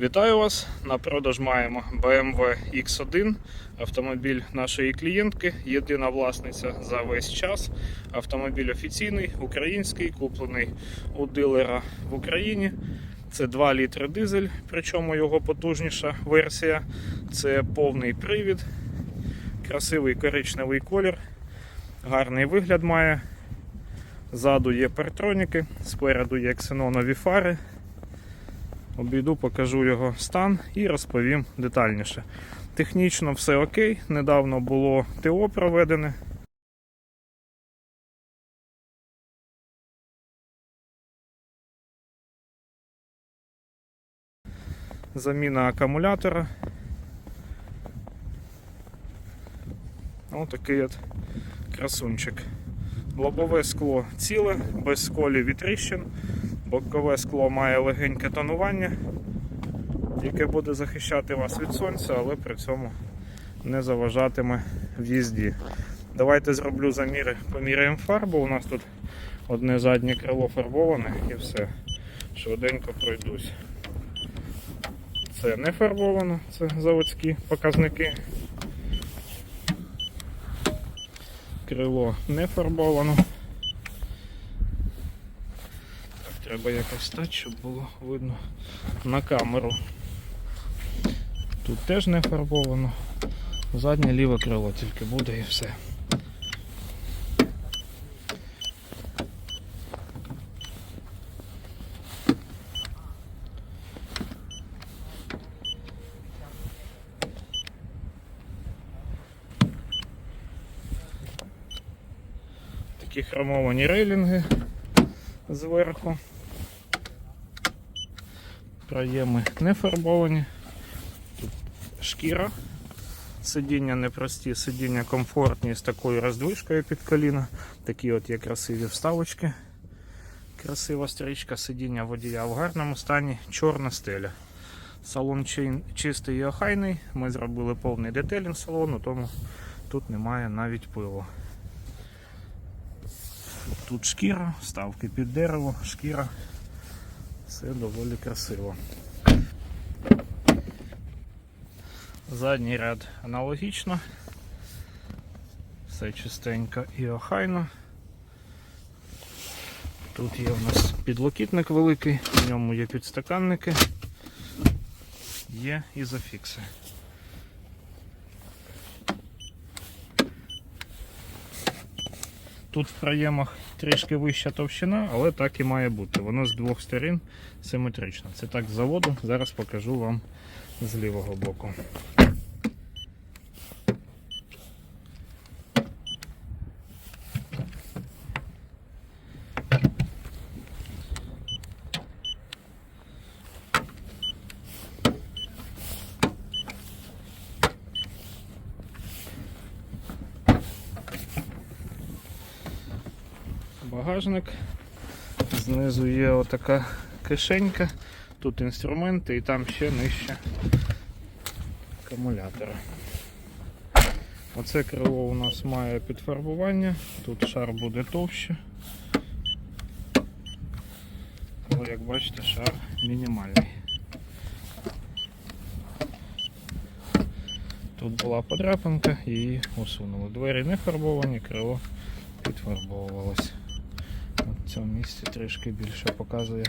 Вітаю вас! На продаж маємо BMW X1, автомобіль нашої клієнтки, єдина власниця за весь час. Автомобіль офіційний, український, куплений у дилера в Україні. Це 2 літри дизель, причому його потужніша версія. Це повний привід, красивий коричневий колір, гарний вигляд має. Ззаду є партроніки, спереду є ксенонові фари. Обійду, покажу його стан і розповім детальніше. Технічно все окей. Недавно було ТО проведене. Заміна акумулятора. Ось такий от красунчик. Лобове скло ціле, без сколів і тріщин. Бокове скло має легеньке тонування, яке буде захищати вас від сонця, але при цьому не заважатиме в їзді. Давайте зроблю заміри, поміряємо фарбу. У нас тут одне заднє крило фарбоване і все. Швиденько пройдусь. Це не фарбовано, це заводські показники. Крило не фарбовано. Треба якось так, щоб було видно на камеру. Тут теж не фарбовано. Заднє ліве крило тільки буде і все. Такі хромовані рейлінги зверху. Проєми не фарбовані. Тут шкіра. Сидіння непрості, сидіння комфортні з такою роздвижкою під коліна. Такі от є красиві вставочки. Красива стрічка, сидіння водія в гарному стані, чорна стеля. Салон чистий і охайний. Ми зробили повний детелінг салону, тому тут немає навіть пилу. Тут шкіра, вставки під дерево, шкіра. Все доволі красиво. Задній ряд аналогічно. Все чистенько і охайно. Тут є у нас підлокітник великий, в ньому є підстаканники, є ізофікси. Тут в проємах трішки вища товщина, але так і має бути. Воно з двох сторін симетрично. Це так з заводу. Зараз покажу вам з лівого боку. Багажник. Знизу є отака кишенька, тут інструменти і там ще нижче акумулятора. Оце крило у нас має підфарбування, тут шар буде товще. Але як бачите, шар мінімальний. Тут була подряпинка, її усунули. Двері не фарбовані, крило підфарбовувалось. Цьому місці трішки більше показує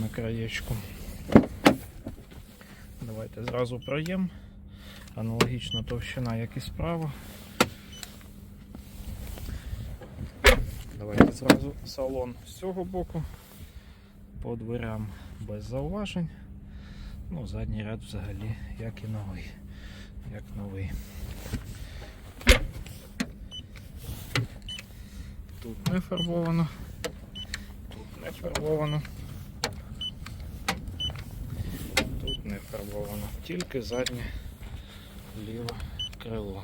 на краєчку. Давайте зразу проєм. Аналогічна товщина, як і справа. Давайте зразу салон з цього боку. По дверям без зауважень. Ну, задній ряд взагалі як і новий. Як новий. Тут не фарбовано, не фарбовано, тут не фарбовано, тільки заднє ліве крило.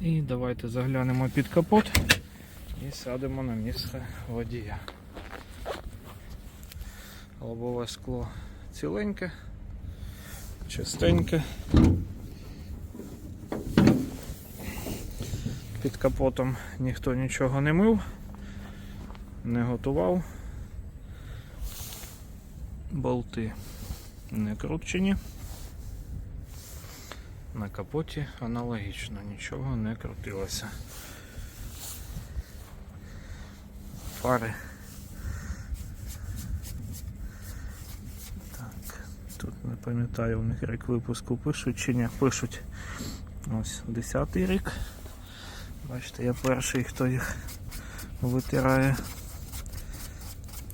І давайте заглянемо під капот і сядемо на місце водія. Лобове скло ціленьке, чистеньке. Під капотом ніхто нічого не мив, не готував. Болти не кручені. На капоті аналогічно, нічого не крутилося. Фари. Так, тут не пам'ятаю, у них рік випуску пишуть чи ні, пишуть. Ось 10 рік. Бачите, я перший, хто їх витирає.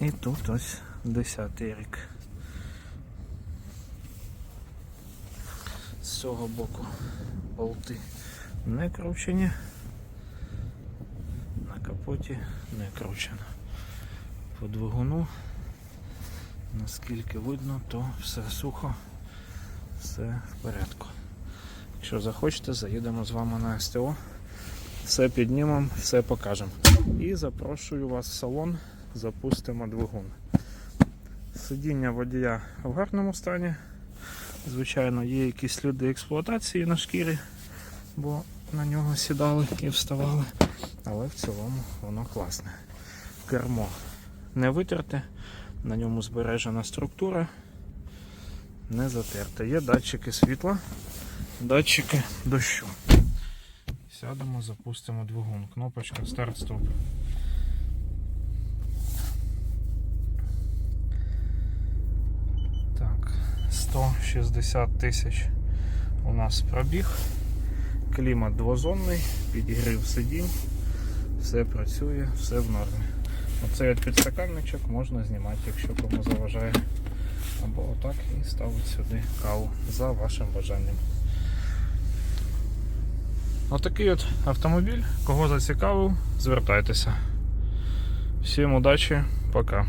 І тут ось 10 рік. З цього боку болти не кручені. На капоті не кручено. По двигуну, наскільки видно, то все сухо, все в порядку. Якщо захочете, заїдемо з вами на СТО. Все піднімемо, все покажемо. І запрошую вас в салон, запустимо двигун. Сидіння водія в гарному стані. Звичайно, є якісь сліди експлуатації на шкірі, бо на нього сідали і вставали. Але в цілому воно класне. Кермо не витерте, на ньому збережена структура, не затерте. Є датчики світла, датчики дощу. Сядемо, запустимо двигун. Кнопочка старт-стоп. Так, 160 тисяч у нас пробіг. Клімат двозонний, підігрів сидінь, все працює, все в нормі. Оцей підстаканничок можна знімати, якщо кому заважає. Або отак і ставити сюди каву за вашим бажанням. Отакий от автомобіль. Кого зацікавив, звертайтеся. Всім удачі, пока.